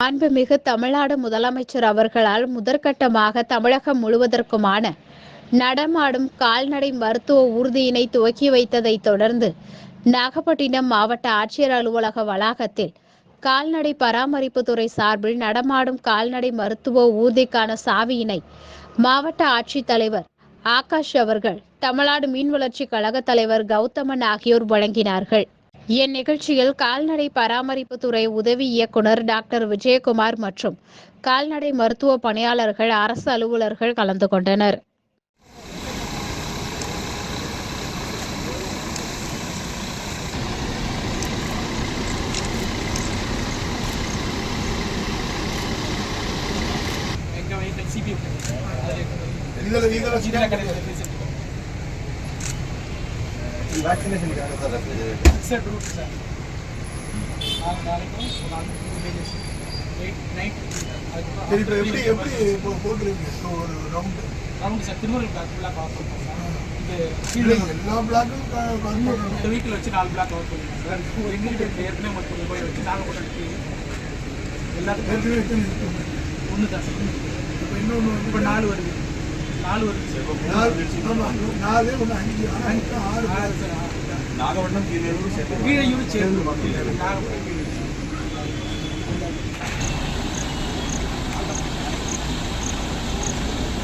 மாண்புமிகு தமிழ்நாடு முதலமைச்சர் அவர்களால் முதற்கட்டமாக தமிழகம் முழுவதற்குமான நடமாடும் கால்நடை மருத்துவ ஊர்தியினை துவக்கி வைத்ததை தொடர்ந்து நாகப்பட்டினம் மாவட்ட ஆட்சியர் அலுவலக வளாகத்தில் கால்நடை பராமரிப்புத்துறை சார்பில் நடமாடும் கால்நடை மருத்துவ ஊர்திக்கான சாவியினை மாவட்ட ஆட்சித்தலைவர் ஆகாஷ் அவர்கள் தமிழ்நாடு மீன் வளர்ச்சி கழக தலைவர் கௌதமன் ஆகியோர் வழங்கினார்கள். இந்நிகழ்ச்சியில் கால்நடை பராமரிப்புத்துறை உதவி இயக்குனர் டாக்டர் விஜயகுமார் மற்றும் கால்நடை மருத்துவ பணியாளர்கள் அரசு அலுவலர்கள் கலந்து கொண்டனர். எங்க வெஹிக்கிள் வேக்சினேஷனுக்காக சார் ஃபிக்ஸட் ரூட் சார் நாலு நாளைக்கும் நாலு வில்லேஜஸ் நைட் சரி எப்படி இப்போ போட்டுருங்க ஸோ ஒரு round round sir Thirumur block ஃபுல்லாக கவர் பண்ணுறோம் எல்லா பிளாக்கும் இந்த வீட்டில் வச்சு நாலு பிளாக் கவர் பண்ணிருக்கோம் சார் ஏற்கனவே மட்டும் போய் வச்சு நாங்கள் கூட எல்லாத்துக்கும் ஒன்று தான் இப்போ இன்னொன்று இப்போ நாலு வருது. நாலு நாலு ஒன்று அஞ்சு ஆறு ஆறு நாகப்பட்டினம் கீழே சேர்த்து கீழே யூனிட் சேர்ந்து நாகப்பட்டினம் கீழே